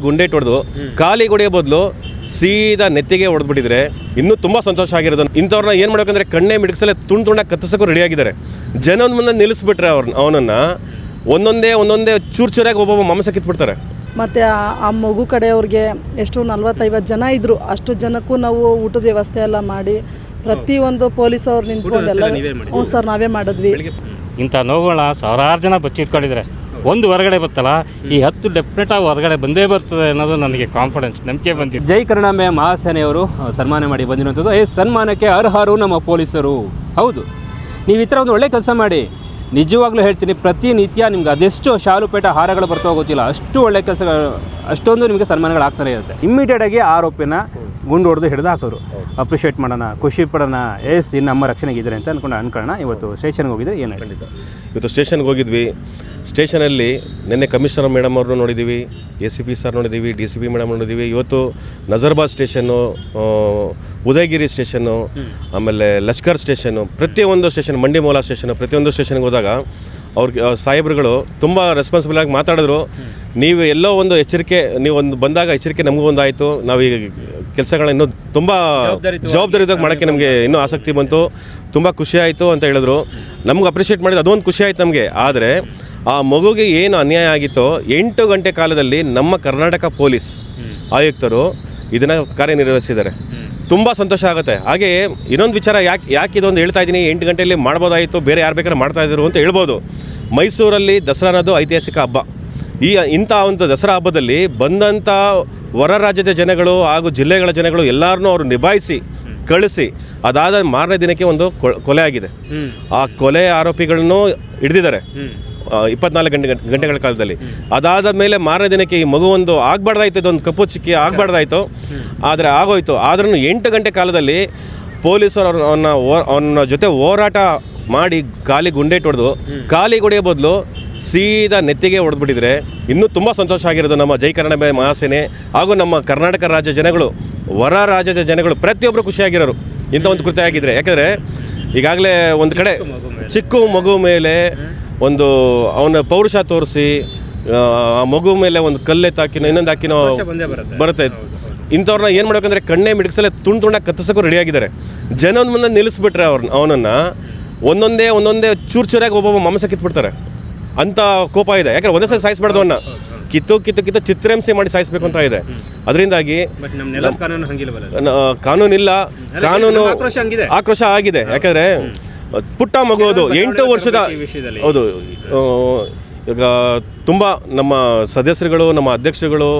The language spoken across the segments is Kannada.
ಗುಂಡೆ ಹೊಡೆದು ಖಾಲಿ ಹೊಡೆಯೋ ಬದಲು ಸೀದಾ ನೆತ್ತಿಗೆ ಹೊಡೆದ್ಬಿಟ್ಟಿದ್ರೆ ಇನ್ನೂ ತುಂಬ ಸಂತೋಷ ಆಗಿರೋದು. ಇಂಥವ್ರನ್ನ ಏನು ಮಾಡ್ಬೇಕಂದ್ರೆ ಕಣ್ಣೇ ಮಿಡಿಸಲೇ ತುಂಡು ತುಂಡ ಕತ್ತಿಸೋಕ್ಕೂ ರೆಡಿಯಾಗಿದ್ದಾರೆ ಜನ ಮುಂದೆ ನಿಲ್ಲಿಸ್ಬಿಟ್ರೆ ಅವ್ರನ್ನ ಅವನನ್ನು ಒಂದೊಂದೇ ಒಂದೊಂದೇ ಚೂರು ಚೂರಾಗಿ ಒಬ್ಬೊಬ್ಬ ಮಾಂಸ ಕಿತ್ಬಿಡ್ತಾರೆ. ಮತ್ತು ಆ- ಆ ಮಗು ಕಡೆಯವ್ರಿಗೆ ಎಷ್ಟು ನಲ್ವತ್ತೈವತ್ತು ಜನ ಇದ್ದರು ಅಷ್ಟು ಜನಕ್ಕೂ ನಾವು ಊಟದ ವ್ಯವಸ್ಥೆ ಎಲ್ಲ ಮಾಡಿ ಪ್ರತಿಯೊಂದು ಪೊಲೀಸ್ ಅವ್ರು ನಿಂತ್ಕೊಂಡು ಎಲ್ಲ ಹ್ಞೂ ಸರ್ ನಾವೇ ಮಾಡಿದ್ವಿ. ಇಂಥ ನೋವುಗಳನ್ನ ಸಾವಿರಾರು ಜನ ಬಚ್ಚಿಟ್ಕೊಂಡಿದ್ದಾರೆ. ಒಂದು ಹೊರಗಡೆ ಬರ್ತಲ್ಲ ಈ ಹತ್ತು ಡೆಫಿನೆಟಾಗಿ ಹೊರಗಡೆ ಬಂದೇ ಬರ್ತದೆ ಅನ್ನೋದು ನನಗೆ ಕಾನ್ಫಿಡೆನ್ಸ್ ನಂಬಿಕೆ ಬಂದಿದೆ. ಜೈ ಕರುಣಾಮಯ ಮಹಾಸೇನೆಯವರು ಆ, ಸನ್ಮಾನ ಮಾಡಿ ಬಂದಿರುವಂಥದ್ದು. ಈ ಸನ್ಮಾನಕ್ಕೆ ಅರ್ಹರು ನಮ್ಮ ಪೊಲೀಸರು. ಹೌದು. ನೀವು ಈ ಥರ ಒಂದು ಒಳ್ಳೆ ಕೆಲಸ ಮಾಡಿ. ನಿಜವಾಗ್ಲೂ ಹೇಳ್ತೀನಿ ಪ್ರತಿನಿತ್ಯ ನಿಮ್ಗೆ ಅದೆಷ್ಟು ಶಾಲುಪೇಟ ಹಾರಗಳು ಬರ್ತಾ ಗೊತ್ತಿಲ್ಲ. ಅಷ್ಟು ಒಳ್ಳೆ ಕೆಲಸ ಅಷ್ಟೊಂದು ನಿಮಗೆ ಸನ್ಮಾನಗಳು ಆಗ್ತಾನೆ ಇರುತ್ತೆ. ಇಮ್ಮಿಡಿಯೇಟಾಗಿ ಆರೋಪಿನ ಗುಂಡು ಹೊಡೆದು ಹಿಡಿದು ಹಾಕಿದ್ರು ಅಪ್ರಿಷಿಯೇಟ್ ಮಾಡೋಣ ಖುಷಿ ಪಡೋಣ. ಎಸ್ ಇನ್ನು ನಮ್ಮ ರಕ್ಷಣೆಗೆ ಇದ್ದಾರೆ ಅಂತ ಅನ್ಕೊಂಡು ಅನ್ಕೊಳ್ಳೋಣ. ಇವತ್ತು ಸ್ಟೇಷನ್ಗೆ ಹೋಗಿದ್ರೆ ಏನು ಖಂಡಿತ. ಇವತ್ತು ಸ್ಟೇಷನ್ಗೆ ಹೋಗಿದ್ವಿ. ಸ್ಟೇಷನಲ್ಲಿ ನಿನ್ನೆ ಕಮಿಷನರ್ ಮೇಡಮ್ ಅವ್ರನ್ನೂ ನೋಡಿದ್ದೀವಿ ಎ ಸಿ ಪಿ ಸರ್ ನೋಡಿದ್ದೀವಿ ಡಿ ಸಿ ಪಿ ಮೇಡಮ್ ನೋಡಿದ್ದೀವಿ. ಇವತ್ತು ನಜರ್ಬಾದ್ ಸ್ಟೇಷನ್ನು ಉದಯಗಿರಿ ಸ್ಟೇಷನ್ನು ಆಮೇಲೆ ಲಷ್ಕರ್ ಸ್ಟೇಷನ್ನು ಪ್ರತಿಯೊಂದು ಸ್ಟೇಷನ್ ಮಂಡಿಮೋಲಾ ಸ್ಟೇಷನ್ ಪ್ರತಿಯೊಂದು ಸ್ಟೇಷನ್ಗೆ ಹೋದಾಗ ಅವ್ರಿಗೆ ಸಾಹೇಬ್ರುಗಳು ತುಂಬ ರೆಸ್ಪಾನ್ಸಿಬಲ್ ಆಗಿ ಮಾತಾಡಿದ್ರು. ನೀವು ಎಲ್ಲೋ ಒಂದು ಎಚ್ಚರಿಕೆ ನೀವು ಒಂದು ಬಂದಾಗ ಎಚ್ಚರಿಕೆ ನಮಗೂ ಒಂದು ಆಯಿತು ನಾವು ಈಗ ಕೆಲಸಗಳನ್ನ ಇನ್ನೂ ತುಂಬ ಜವಾಬ್ದಾರಿಯುತವಾಗಿ ಮಾಡೋಕ್ಕೆ ನಮಗೆ ಇನ್ನೂ ಆಸಕ್ತಿ ಬಂತು. ತುಂಬ ಖುಷಿ ಆಯಿತು ಅಂತ ಹೇಳಿದ್ರು. ನಮ್ಗೆ ಅಪ್ರಿಷಿಯೇಟ್ ಮಾಡಿದ ಅದೊಂದು ಖುಷಿ ಆಯ್ತು ನಮಗೆ. ಆದರೆ ಆ ಮಗುಗೆ ಏನು ಅನ್ಯಾಯ ಆಗಿತ್ತೋ ಎಂಟು ಗಂಟೆ ಕಾಲದಲ್ಲಿ ನಮ್ಮ ಕರ್ನಾಟಕ ಪೊಲೀಸ್ ಆಯುಕ್ತರು ಇದನ್ನು ಕಾರ್ಯನಿರ್ವಹಿಸಿದ್ದಾರೆ. ತುಂಬ ಸಂತೋಷ ಆಗುತ್ತೆ. ಹಾಗೆ ಇನ್ನೊಂದು ವಿಚಾರ ಯಾಕೆ ಯಾಕೆ ಇದೊಂದು ಹೇಳ್ತಾ ಇದ್ದೀನಿ ಎಂಟು ಗಂಟೆಯಲ್ಲಿ ಮಾಡ್ಬೋದಾಯಿತು ಬೇರೆ ಯಾರು ಬೇಕಾದ್ರೆ ಮಾಡ್ತಾ ಇದ್ರು ಅಂತ ಹೇಳ್ಬೋದು. ಮೈಸೂರಲ್ಲಿ ದಸರಾ ಅನ್ನೋದು ಐತಿಹಾಸಿಕ ಹಬ್ಬ. ಈ ಇಂಥ ಒಂದು ದಸರಾ ಹಬ್ಬದಲ್ಲಿ ಬಂದಂಥ ಹೊರ ರಾಜ್ಯದ ಜನಗಳು ಹಾಗೂ ಜಿಲ್ಲೆಗಳ ಜನಗಳು ಎಲ್ಲರನ್ನೂ ಅವರು ನಿಭಾಯಿಸಿ ಕಳಿಸಿ ಅದಾದ ಮಾರನೇ ದಿನಕ್ಕೆ ಒಂದು ಕೊಲೆ ಆಗಿದೆ. ಆ ಕೊಲೆ ಆರೋಪಿಗಳನ್ನು ಹಿಡಿದಿದ್ದಾರೆ. ಇಪ್ಪತ್ನಾಲ್ಕು ಗಂಟೆ ಗಂಟೆಗಳ ಕಾಲದಲ್ಲಿ. ಅದಾದ ಮೇಲೆ ಮಾರನೇ ದಿನಕ್ಕೆ ಈ ಮಗು ಒಂದು ಆಗಬಾರ್ದಾಯ್ತು ಇದೊಂದು ಕಪ್ಪು ಚಿಕ್ಕಿ ಆಗಬಾರ್ದಾಯ್ತು. ಆದರೆ ಆಗೋಯ್ತು. ಆದ್ರೂ ಎಂಟು ಗಂಟೆ ಕಾಲದಲ್ಲಿ ಪೊಲೀಸರು ಅವ್ರ ಅವನ್ನ ಅವನ ಜೊತೆ ಹೋರಾಟ ಮಾಡಿ ಗಾಲಿ ಗುಂಡೆ ಹೊಡೆದು ಖಾಲಿ ಹೊಡೆಯೋ ಬದಲು ಸೀದಾ ನೆತ್ತಿಗೆ ಹೊಡೆದ್ಬಿಟ್ಟಿದ್ರೆ ಇನ್ನೂ ತುಂಬ ಸಂತೋಷ ಆಗಿರೋದು ನಮ್ಮ ಜೈ ಕನ್ನಡ ಮಹಾಸೇನೆ ಹಾಗೂ ನಮ್ಮ ಕರ್ನಾಟಕ ರಾಜ್ಯ ಜನಗಳು ಹೊರ ರಾಜ್ಯದ ಜನಗಳು ಪ್ರತಿಯೊಬ್ಬರು ಖುಷಿಯಾಗಿರೋರು. ಇಂಥ ಒಂದು ಕೃತ್ಯ ಆಗಿದ್ರೆ. ಯಾಕಂದರೆ ಈಗಾಗಲೇ ಒಂದು ಕಡೆ ಚಿಕ್ಕ ಮಗು ಮೇಲೆ. ಒಂದು ಅವನ ಪೌರುಷ ತೋರಿಸಿ ಆ ಮಗು ಮೇಲೆ ಒಂದು ಕಲ್ಲೆ ಹಾಕಿನೋ ಇನ್ನೊಂದು ಹಾಕಿನೋ ಬರುತ್ತೆ. ಇಂಥವ್ರನ್ನ ಏನು ಮಾಡ್ಬೇಕಂದ್ರೆ ಕಣ್ಣೇ ಮಿಡಿಸಲೇ ತುಂಡು ತುಂಡಾಗಿ ಕತ್ತಿಸೋಕೆ ರೆಡಿಯಾಗಿದ್ದಾರೆ ಒಂದು ಮುಂದೆ ನಿಲ್ಲಿಸ್ಬಿಟ್ರೆ ಅವ್ರನ್ನ ಅವನನ್ನು ಒಂದೊಂದೇ ಒಂದೊಂದೇ ಚೂರು ಚೂರಾಗಿ ಒಬ್ಬೊಬ್ಬ ಮಾಂಸ ಕಿತ್ಬಿಡ್ತಾರೆ. ಅಂತ ಕೋಪ ಇದೆ. ಯಾಕಂದ್ರೆ ಒಂದೇ ಸಲ ಸಾಯಿಸ್ಬಾರ್ದು ಅವನ್ನ. ಕಿತ್ತು ಕಿತ್ತು ಕಿತ್ತು ಚಿತ್ರಹಿಂಸೆ ಮಾಡಿ ಸಾಯಿಸ್ಬೇಕು ಅಂತ ಇದೆ. ಅದರಿಂದಾಗಿ ಕಾನೂನಿಲ್ಲ. ಕಾನೂನು. ಆಕ್ರೋಶ ಆಗಿದೆ. ಯಾಕಂದ್ರೆ ಪುಟ್ಟ ಮಗು ಅದು ಎಂಟು ವರ್ಷದ ಹೌದು. ಈಗ ತುಂಬ ನಮ್ಮ ಸದಸ್ಯರುಗಳು ನಮ್ಮ ಅಧ್ಯಕ್ಷರುಗಳು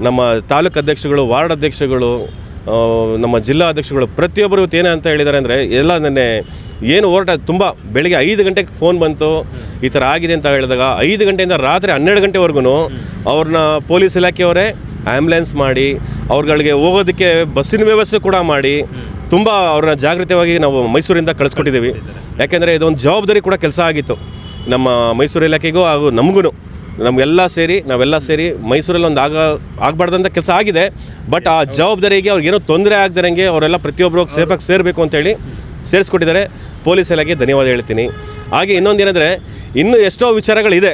ನಮ್ಮ ತಾಲೂಕು ಅಧ್ಯಕ್ಷರುಗಳು ವಾರ್ಡ್ ಅಧ್ಯಕ್ಷರುಗಳು ನಮ್ಮ ಜಿಲ್ಲಾ ಅಧ್ಯಕ್ಷಗಳು ಪ್ರತಿಯೊಬ್ಬರು ಇವತ್ತು ಏನೇ ಅಂತ ಹೇಳಿದ್ದಾರೆ ಅಂದರೆ ಎಲ್ಲ ನೆನ್ನೆ ಏನು ಹೋರಾಟ ತುಂಬ ಬೆಳಿಗ್ಗೆ ಐದು ಗಂಟೆಗೆ ಫೋನ್ ಬಂತು. ಈ ಥರ ಆಗಿದೆ ಅಂತ ಹೇಳಿದಾಗ ಐದು ಗಂಟೆಯಿಂದ ರಾತ್ರಿ ಹನ್ನೆರಡು ಗಂಟೆವರೆಗೂ ಅವ್ರನ್ನ ಪೊಲೀಸ್ ಇಲಾಖೆಯವರೇ ಆ್ಯಂಬುಲೆನ್ಸ್ ಮಾಡಿ ಅವ್ರುಗಳಿಗೆ ಹೋಗೋದಕ್ಕೆ ಬಸ್ಸಿನ ವ್ಯವಸ್ಥೆ ಕೂಡ ಮಾಡಿ ತುಂಬ ಅವ್ರನ್ನ ಜಾಗೃತವಾಗಿ ನಾವು ಮೈಸೂರಿಂದ ಕಳಿಸ್ಕೊಟ್ಟಿದ್ದೀವಿ. ಯಾಕೆಂದರೆ ಇದೊಂದು ಜವಾಬ್ದಾರಿ ಕೂಡ ಕೆಲಸ ಆಗಿತ್ತು. ನಮ್ಮ ಮೈಸೂರು ಇಲಾಖೆಗೂ ಹಾಗೂ ನಮಗೂ ನಮಗೆಲ್ಲ ಸೇರಿ, ನಾವೆಲ್ಲ ಸೇರಿ ಮೈಸೂರಲ್ಲಿ ಒಂದು ಆಗ ಆಗಬಾರ್ದಂಥ ಕೆಲಸ ಆಗಿದೆ. ಬಟ್ ಆ ಜವಾಬ್ದಾರಿಗೆ ಅವ್ರಿಗೇನೋ ತೊಂದರೆ ಆಗದಿರಂಗೆ ಅವರೆಲ್ಲ ಪ್ರತಿಯೊಬ್ಬರು ಸೇಫಾಗಿ ಸೇರಬೇಕು ಅಂತೇಳಿ ಸೇರಿಸ್ಕೊಟ್ಟಿದ್ದಾರೆ. ಪೊಲೀಸ್ ಇಲಾಖೆ ಧನ್ಯವಾದ ಹೇಳ್ತೀನಿ. ಹಾಗೆ ಇನ್ನೊಂದು ಏನಂದರೆ ಇನ್ನೂ ಎಷ್ಟೋ ವಿಚಾರಗಳಿದೆ.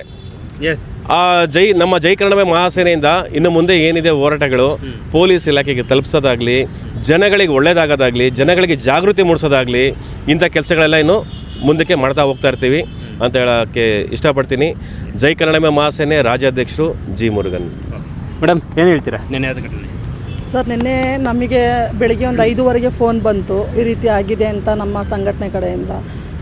ಆ ಜೈ ನಮ್ಮ ಜೈ ಕನ್ನಡ ಮಹಾಸೇನೆಯಿಂದ ಇನ್ನು ಮುಂದೆ ಏನಿದೆ ಹೋರಾಟಗಳು ಪೊಲೀಸ್ ಇಲಾಖೆಗೆ ತಲುಪಿಸೋದಾಗಲಿ ಜನಗಳಿಗೆ ಒಳ್ಳೇದಾಗೋದಾಗಲಿ ಜನಗಳಿಗೆ ಜಾಗೃತಿ ಮೂಡಿಸೋದಾಗಲಿ ಇಂಥ ಕೆಲಸಗಳೆಲ್ಲ ಇನ್ನು ಮುಂದಕ್ಕೆ ಮಾಡ್ತಾ ಹೋಗ್ತಾ ಇರ್ತೀವಿ ಅಂತ ಹೇಳೋಕ್ಕೆ ಇಷ್ಟಪಡ್ತೀನಿ. ಜೈ ಕನ್ನಡ ಮಹಾಸೇನೆ ರಾಜ್ಯಾಧ್ಯಕ್ಷರು ಜಿ ಮುರುಗನ್. ಮೇಡಮ್ ಏನು ಹೇಳ್ತೀರಾ? ನೆನೆ ಆದ ಘಟನೆ? ಸರ್ ನಿನ್ನೆ ನಮಗೆ ಬೆಳಿಗ್ಗೆ ಒಂದು ಐದುವರೆಗೆ ಫೋನ್ ಬಂತು. ಈ ರೀತಿ ಆಗಿದೆ ಅಂತ ನಮ್ಮ ಸಂಘಟನೆ ಕಡೆಯಿಂದ.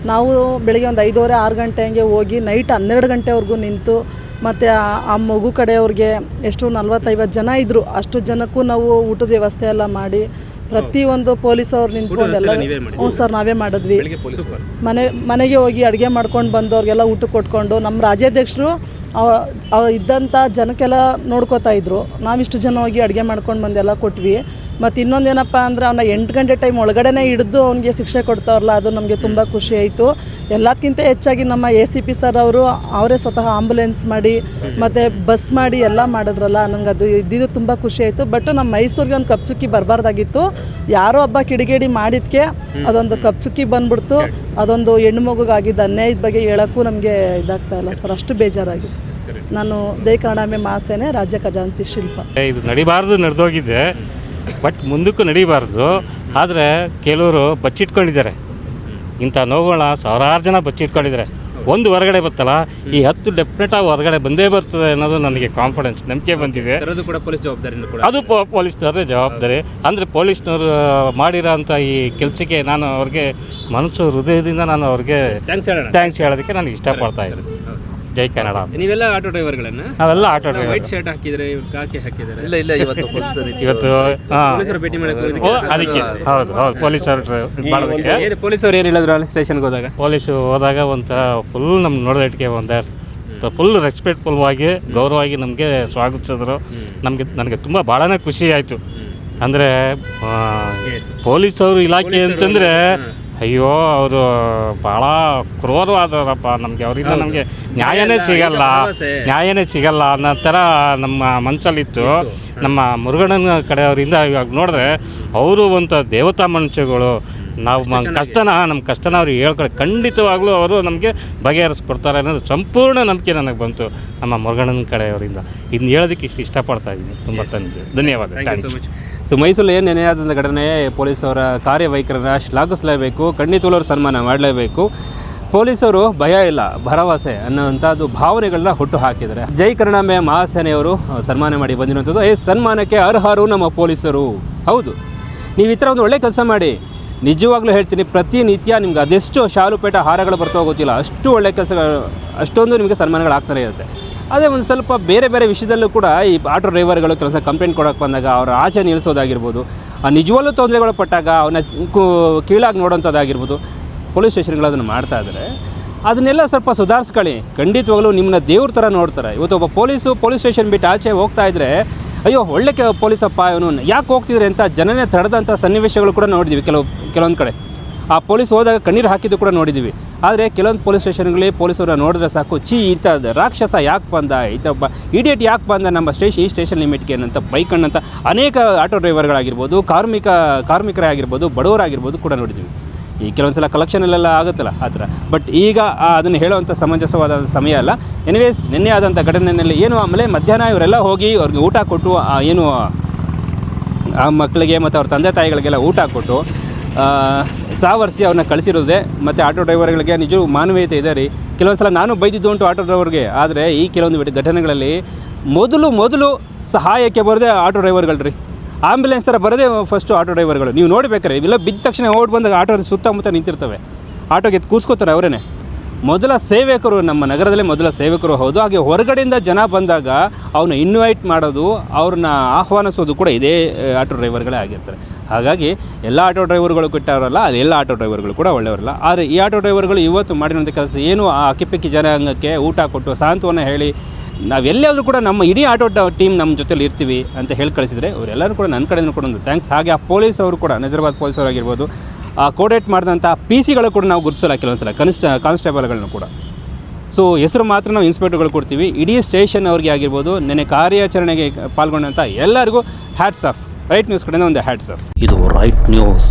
ನಾವು ಬೆಳಿಗ್ಗೆ ಒಂದು ಐದೂವರೆ ಆರು ಗಂಟೆ ಹಂಗೆ ಹೋಗಿ ನೈಟ್ ಹನ್ನೆರಡು ಗಂಟೆವರೆಗೂ ನಿಂತು ಮತ್ತು ಆ- ಮಗು ಕಡೆಯವ್ರಿಗೆ ಎಷ್ಟು ನಲ್ವತ್ತೈವತ್ತು ಜನ ಇದ್ದರು ಅಷ್ಟು ಜನಕ್ಕೂ ನಾವು ಊಟದ ವ್ಯವಸ್ಥೆ ಎಲ್ಲ ಮಾಡಿ ಪ್ರತಿಯೊಂದು ಪೊಲೀಸ್ ಅವ್ರು ನಿಂತ್ಕೊಂಡು ಎಲ್ಲ ಹ್ಞೂ ಸರ್ ನಾವೇ ಮಾಡಿದ್ವಿ. ಮನೆ ಮನೆಗೆ ಹೋಗಿ ಅಡುಗೆ ಮಾಡ್ಕೊಂಡು ಬಂದವ್ರಿಗೆಲ್ಲ ಊಟ ಕೊಟ್ಕೊಂಡು ನಮ್ಮ ರಾಜ್ಯಾಧ್ಯಕ್ಷರು ಇದ್ದಂಥ ಜನಕ್ಕೆಲ್ಲ ನೋಡ್ಕೋತಾ ಇದ್ರು. ನಾವಿಷ್ಟು ಜನ ಹೋಗಿ ಅಡುಗೆ ಮಾಡ್ಕೊಂಡು ಬಂದೆಲ್ಲ ಕೊಟ್ವಿ. ಮತ್ತು ಇನ್ನೊಂದೇನಪ್ಪ ಅಂದರೆ ಅವನ್ನ ಎಂಟು ಗಂಟೆ ಟೈಮ್ ಒಳಗಡೆನೇ ಹಿಡಿದು ಅವನಿಗೆ ಶಿಕ್ಷೆ ಕೊಡ್ತಾರಲ್ಲ ಅದು ನಮಗೆ ತುಂಬ ಖುಷಿ ಆಯಿತು. ಎಲ್ಲದಕ್ಕಿಂತ ಹೆಚ್ಚಾಗಿ ನಮ್ಮ ಎ ಸಿ ಪಿ ಸರ್ ಅವರು ಅವರೇ ಸ್ವತಃ ಆಂಬುಲೆನ್ಸ್ ಮಾಡಿ, ಮತ್ತು ಬಸ್ ಮಾಡಿ ಎಲ್ಲ ಮಾಡಿದ್ರಲ್ಲ, ನಂಗೆ ಅದು ಇದ್ದಿದ್ದು ತುಂಬ ಖುಷಿ ಆಯಿತು. ಬಟ್ ನಮ್ಮ ಮೈಸೂರಿಗೆ ಒಂದು ಕಪ್ಚುಕ್ಕಿ ಬರಬಾರ್ದಾಗಿತ್ತು. ಯಾರೋ ಒಬ್ಬ ಕಿಡಿಗೇಡಿ ಮಾಡಿದ್ಕೆ ಅದೊಂದು ಕಪ್ಚುಕ್ಕಿ ಬಂದ್ಬಿಡ್ತು. ಅದೊಂದು ಹೆಣ್ಣು ಮಗುಗಾಗಿದ್ದ ಅನ್ಯಾಯದ ಬಗ್ಗೆ ಹೇಳೋಕ್ಕೂ ನಮಗೆ ಇದಾಗ್ತಾ ಇಲ್ಲ ಸರ್ ಅಷ್ಟು ಬೇಜಾರಾಗಿದೆ. ನಾನು ಜೈ ಕನ್ನಡಾಂಬೆ ಮಾಸೇನೆ, ರಾಜ್ಯ ಖಜಾನ್ಸಿ ಶಿಲ್ಪ. ಇದು ನಡಿಬಾರ್ದು, ನಡೆದೋಗಿದೆ. ಬಟ್ ಮುಂದಕ್ಕೂ ನಡೀಬಾರ್ದು. ಆದರೆ ಕೆಲವರು ಬಚ್ಚಿಟ್ಕೊಂಡಿದ್ದಾರೆ. ಇಂಥ ನೋವುಗಳನ್ನ ಸಾವಿರಾರು ಜನ ಬಚ್ಚಿಟ್ಕೊಂಡಿದ್ದಾರೆ. ಒಂದು ಹೊರಗಡೆ ಬರ್ತಲ್ಲ ಈ ಹತ್ತು ಡೆಫಿನೆಟಾಗಿ ಹೊರಗಡೆ ಬಂದೇ ಬರ್ತದೆ ಅನ್ನೋದು ನನಗೆ ಕಾನ್ಫಿಡೆನ್ಸ್ ನಂಬಿಕೆ ಬಂದಿದೆ. ತರೋದು ಕೂಡ ಪೊಲೀಸ್ ಜವಾಬ್ದಾರಿನೂ ಕೂಡ. ಅದು ಪೊಲೀಸ್ನವ್ರದೇ ಪೊಲೀಸ್ನವ್ರೇ ಜವಾಬ್ದಾರಿ. ಅಂದರೆ ಪೊಲೀಸ್ನವರು ಮಾಡಿರೋ ಅಂಥ ಈ ಕೆಲಸಕ್ಕೆ ನಾನು ಅವ್ರಿಗೆ ಮನಸ್ಸು ಹೃದಯದಿಂದ ನಾನು ಅವ್ರಿಗೆ ಥ್ಯಾಂಕ್ಸ್ ಹೇಳೋದಕ್ಕೆ ನಾನು ಇಷ್ಟಪಡ್ತಾ ಇದ್ದೀನಿ. ಜೈ ಕನ್ನಡ ನೀವೆಲ್ಲ ಆಟೋ ಡ್ರೈವರ್ಗಳನ್ನ? ನಾವೆಲ್ಲ ಆಟೋ ಡ್ರೈವರ್ ವೈಟ್ ಶರ್ಟ್ ಹಾಕಿದ್ರೆ ಕಾಕಿ ಹಾಕಿದ್ದಾರೆ. ಇಲ್ಲ ಇಲ್ಲ ಇವತ್ತು ಇವತ್ತು ಹಾಂ. ಪೊಲೀಸರು ಭೇಟಿ ಮಾಡಕ್ಕೆ ಓ ಅದಕ್ಕೆ. ಹೌದು ಹೌದು ಪೊಲೀಸರು ಮಾಡೋದಕ್ಕೆ ಏನು ಪೊಲೀಸರು ಏನು ಹೇಳಿದ್ರು ಅಲ್ಲಿ ಸ್ಟೇಷನ್ಗೆ ಹೋದಾಗ? ಪೊಲೀಸು ಹೋದಾಗ ಒಂಥರ ಫುಲ್ ನಮ್ಮ ನೋಡೋದಕ್ಕೆ ಒಂದು ಫುಲ್ ರೆಸ್ಪೆಕ್ಟ್ಫುಲ್ವಾಗಿ ಗೌರವವಾಗಿ ನಮಗೆ ಸ್ವಾಗತಿಸಿದ್ರು. ನಮಗೆ ನನಗೆ ತುಂಬ ಭಾಳನೇ ಖುಷಿ ಆಯಿತು. ಅಂದರೆ ಪೊಲೀಸವರು ಇಲಾಖೆ ಅಂತಂದರೆ ಅಯ್ಯೋ ಅವರು ಭಾಳ ಕ್ರೂರವಾದವರಪ್ಪ ನಮಗೆ. ಅವರಿಂದ ನಮಗೆ ನ್ಯಾಯನೇ ಸಿಗಲ್ಲ. ನ್ಯಾಯನೇ ಸಿಗಲ್ಲ ಅನ್ನೋ ಥರ ನಮ್ಮ ಮನಸ್ಸಲ್ಲಿತ್ತು ನಮ್ಮ ಮುರುಗಣ್ಣನ ಕಡೆಯವರಿಂದ ಇವಾಗ ನೋಡಿದ್ರೆ ಅವರು ಒಂದು ದೇವತಾ ಮನುಷ್ಯಗಳು ನಾವು ಮ ಕಷ್ಟನ ನಮ್ಮ ಕಷ್ಟನ ಅವ್ರಿಗೆ ಹೇಳ್ಕೊಳ್ಳಿ. ಖಂಡಿತವಾಗ್ಲೂ ಅವರು ನಮಗೆ ಬಗೆಹರಿಸ್ಕೊಡ್ತಾರೆ ಅನ್ನೋದು ಸಂಪೂರ್ಣ ನಂಬಿಕೆ ನನಗೆ ಬಂತು ನಮ್ಮ ಮುರುಗಣ್ಣನ ಕಡೆಯವರಿಂದ. ಇದನ್ನ ಹೇಳೋದಕ್ಕೆ ಇಷ್ಟು ಇಷ್ಟಪಡ್ತಾ ಇದ್ದೀನಿ. ತುಂಬ ತಂದೆ ಧನ್ಯವಾದ. ಥ್ಯಾಂಕ್ಸ್. ಸೊ ಮೈಸೂರಲ್ಲಿ ಏನು ನೆನೆಯಾದಂಥ ಘಟನೆ ಪೊಲೀಸವರ ಕಾರ್ಯವೈಖರನ್ನ ಶ್ಲಾಘಿಸಲೇಬೇಕು ಖಂಡಿತವಾಗ್ಲೂ ಅವ್ರು ಸನ್ಮಾನ ಮಾಡಲೇಬೇಕು. ಪೊಲೀಸರು ಭಯ ಇಲ್ಲ ಭರವಸೆ ಅನ್ನೋವಂಥದ್ದು ಭಾವನೆಗಳನ್ನ ಹುಟ್ಟು ಹಾಕಿದ್ದಾರೆ. ಜೈ ಕರುಣಾಂಬೆ ಮಹಾಸೇನೆಯವರು ಸನ್ಮಾನ ಮಾಡಿ ಬಂದಿರುವಂಥದ್ದು. ಈ ಸನ್ಮಾನಕ್ಕೆ ಅರ್ಹರು ನಮ್ಮ ಪೊಲೀಸರು. ಹೌದು. ನೀವು ಈ ಥರ ಒಂದು ಒಳ್ಳೆ ಕೆಲಸ ಮಾಡಿ. ನಿಜವಾಗ್ಲೂ ಹೇಳ್ತೀನಿ ಪ್ರತಿನಿತ್ಯ ನಿಮ್ಗೆ ಅದೆಷ್ಟು ಶಾಲುಪೇಟ ಹಾರಗಳು ಬರ್ತಾ ಗೊತ್ತಿಲ್ಲ. ಅಷ್ಟು ಒಳ್ಳೆ ಕೆಲಸಗಳು ಅಷ್ಟೊಂದು ನಿಮಗೆ ಸನ್ಮಾನಗಳು ಆಗ್ತಾನೆ ಇರುತ್ತೆ. ಅದೇ ಒಂದು ಸ್ವಲ್ಪ ಬೇರೆ ಬೇರೆ ವಿಷಯದಲ್ಲೂ ಕೂಡ ಈ ಆಟೋ ಡ್ರೈವರ್ಗಳು ಕೆಲಸ ಕಂಪ್ಲೇಂಟ್ ಕೊಡೋಕ್ಕೆ ಬಂದಾಗ ಅವರ ಆಚೆ ನಿಲ್ಲಿಸೋದಾಗಿರ್ಬೋದು, ಆ ನಿಜವಾಗ್ಲೂ ತೊಂದರೆಗಳು ಪಟ್ಟಾಗ ಅವನ್ನ ಕೀಳಾಗಿ ನೋಡೋಂಥದ್ದಾಗಿರ್ಬೋದು, ಪೊಲೀಸ್ ಸ್ಟೇಷನ್ಗಳು ಅದನ್ನು ಮಾಡ್ತಾ ಇದ್ದಾರೆ. ಅದನ್ನೆಲ್ಲ ಸ್ವಲ್ಪ ಸುಧಾರಿಸ್ಕೊಳ್ಳಿ. ಖಂಡಿತವಾಗ್ಲೂ ನಿಮ್ಮನ್ನ ದೇವ್ರ ಥರ ನೋಡ್ತಾರೆ. ಇವತ್ತು ಒಬ್ಬ ಪೊಲೀಸು ಪೊಲೀಸ್ ಸ್ಟೇಷನ್ ಬಿಟ್ಟು ಆಚೆ ಹೋಗ್ತಾ ಇದ್ರೆ ಅಯ್ಯೋ, ಒಳ್ಳೆ ಕೆ ಪೊಲೀಸಪ್ಪ ಇವನು. ಯಾಕೆ ಹೋಗ್ತಿದ್ರೆ ಅಂತ ಜನನೇ ತಡೆದಂಥ ಸನ್ನಿವೇಶಗಳು ಕೂಡ ನೋಡಿದ್ದೀವಿ ಕೆಲವು ಕೆಲವೊಂದು ಕಡೆ. ಆ ಪೊಲೀಸ್ ಹೋದಾಗ ಕಣ್ಣೀರು ಹಾಕಿದ್ದು ಕೂಡ ನೋಡಿದ್ದೀವಿ ಆದರೆ ಕೆಲವೊಂದು ಪೊಲೀಸ್ ಸ್ಟೇಷನ್ಗಳಲ್ಲಿ ಪೊಲೀಸರು ನೋಡಿದ್ರೆ ಸಾಕು ಚೀ ಇಂಥ ರಾಕ್ಷಸ ಯಾಕೆ ಬಂದ, ಈತ ಒಬ್ಬ ಇಡಿಯೇಟ್ ಯಾಕೆ ಬಂದ ನಮ್ಮ ಸ್ಟೇಷನ್ ಈ ಸ್ಟೇಷನ್ ಲಿಮಿಟ್ಗೆ ಅಂತ ಬೈಕಣ್ಣಂತ ಅನೇಕ ಆಟೋ ಡ್ರೈವರ್ಗಳಾಗಿರ್ಬೋದು, ಕಾರ್ಮಿಕ ಕಾರ್ಮಿಕರೇ ಆಗಿರ್ಬೋದು, ಬಡವರಾಗಿರ್ಬೋದು ಕೂಡ ನೋಡಿದ್ದೀವಿ ಈ ಕೆಲವೊಂದು ಸಲ ಕಲೆಕ್ಷನಲ್ಲೆಲ್ಲ ಆಗುತ್ತಲ್ಲ ಆ ಥರ. ಬಟ್ ಈಗ ಅದನ್ನು ಹೇಳುವಂಥ ಸಮಂಜಸವಾದ ಸಮಯ ಅಲ್ಲ. ಎನಿವೇಸ್ ನಿನ್ನೆ ಆದಂಥ ಘಟನೆಯಲ್ಲಿ ಏನು ಆಮೇಲೆ ಮಧ್ಯಾಹ್ನ ಇವರೆಲ್ಲ ಹೋಗಿ ಅವ್ರಿಗೆ ಊಟ ಕೊಟ್ಟು ಏನು, ಆ ಮಕ್ಕಳಿಗೆ ಮತ್ತು ಅವ್ರ ತಂದೆ ತಾಯಿಗಳಿಗೆಲ್ಲ ಊಟ ಕೊಟ್ಟು ಸಾವರ್ಸಿ ಅವ್ರನ್ನ ಕಳಿಸಿರೋದೆ. ಮತ್ತು ಆಟೋ ಡ್ರೈವರ್ಗಳಿಗೆ ನಿಜ ಮಾನವೀಯತೆ ಇದೆ ರೀ. ಕೆಲವೊಂದು ಸಲ ನಾನು ಬೈದಿದ್ದು ಉಂಟು ಆಟೋ ಡ್ರೈವರ್ಗೆ. ಆದರೆ ಈ ಕೆಲವೊಂದು ಘಟನೆಗಳಲ್ಲಿ ಮೊದಲು ಮೊದಲು ಸಹಾಯಕ್ಕೆ ಬರೋದೇ ಆಟೋ ಡ್ರೈವರ್ಗಳು ರೀ. ಆಂಬ್ಯುಲೆನ್ಸ್ ಥರ ಬರೋದೇ ಫಸ್ಟು ಆಟೋ ಡ್ರೈವರ್ಗಳು ನೀವು ನೋಡಬೇಕಾರೆ ಇವೆಲ್ಲ ಬಿದ್ದ ತಕ್ಷಣ ಓಡ್ ಬಂದಾಗ ಆಟೋ ಸುತ್ತಮುತ್ತ ನಿಂತಿರ್ತವೆ. ಆಟೋಗೆ ಕೂಸ್ಕೋತಾರೆ ಅವರೇನೆ. ಮೊದಲ ಸೇವಕರು ನಮ್ಮ ನಗರದಲ್ಲೇ ಮೊದಲ ಸೇವಕರು ಹೌದು. ಹಾಗೆ ಹೊರಗಡೆಯಿಂದ ಜನ ಬಂದಾಗ ಅವನ್ನ ಇನ್ವೈಟ್ ಮಾಡೋದು, ಅವ್ರನ್ನ ಆಹ್ವಾನಿಸೋದು ಕೂಡ ಇದೇ ಆಟೋ ಡ್ರೈವರ್ಗಳೇ ಆಗಿರ್ತಾರೆ. ಹಾಗಾಗಿ ಎಲ್ಲ ಆಟೋ ಡ್ರೈವರ್ಗಳು ಕೆಟ್ಟವರಲ್ಲ, ಅಲ್ಲಿ ಎಲ್ಲ ಆಟೋ ಡ್ರೈವರ್ಗಳು ಕೂಡ ಒಳ್ಳೆಯವರಲ್ಲ. ಆದರೆ ಈ ಆಟೋ ಡ್ರೈವರ್ಗಳು ಇವತ್ತು ಮಾಡಿರೋಂಥ ಕೆಲಸ ಏನು? ಆ ಅಕ್ಕಿಪಿಕ್ಕಿ ಜನಾಂಗಕ್ಕೆ ಊಟ ಕೊಟ್ಟು ಸಾಂತ್ವನ ಹೇಳಿ ನಾವೆಲ್ಲಾದರೂ ಕೂಡ ನಮ್ಮ ಇಡೀ ಆಟೋ ಟೀಮ್ ನಮ್ಮ ಜೊತೆಲಿ ಇರ್ತೀವಿ ಅಂತ ಹೇಳಿ ಕಳಿಸಿದರೆ ಅವರೆಲ್ಲರೂ ಕೂಡ ನನ್ನ ಕಡೆಯಿಂದ ಕೂಡ ಒಂದು ಥ್ಯಾಂಕ್ಸ್. ಹಾಗೆ ಆ ಪೊಲೀಸ್ ಅವರು ಕೂಡ ನಜರಾಬಾದ್ ಪೊಲೀಸರು ಆಗಿರ್ಬೋದು ಆ ಕೋಡೇಟ್ ಮಾಡಿದಂಥ ಪಿ ಸಿಗಳು ಕೂಡ ನಾವು ಗುರುತಿಸಲ್ಲ ಕೆಲವೊಂದು ಸಲ ಕನಿಷ್ಠ ಕಾನ್ಸ್ಟೇಬಲ್ಗಳನ್ನ ಕೂಡ. ಸೊ, ಹೆಸರು ಮಾತ್ರ ನಾವು ಇನ್ಸ್ಪೆಕ್ಟರ್ಗಳು ಕೊಡ್ತೀವಿ. ಇಡೀ ಸ್ಟೇಷನ್ ಅವ್ರಿಗೆ ಆಗಿರ್ಬೋದು ನೆನೆ ಕಾರ್ಯಾಚರಣೆಗೆ ಪಾಲ್ಗೊಂಡಂಥ ಎಲ್ಲರಿಗೂ ಹ್ಯಾಟ್ಸ್ ಆಫ್ ರೈಟ್ ನ್ಯೂಸ್ ಕಡೆಯಿಂದ ಒಂದು ಹ್ಯಾಟ್ಸ್ ಆಫ್ ಇದು ರೈಟ್ ನ್ಯೂಸ್.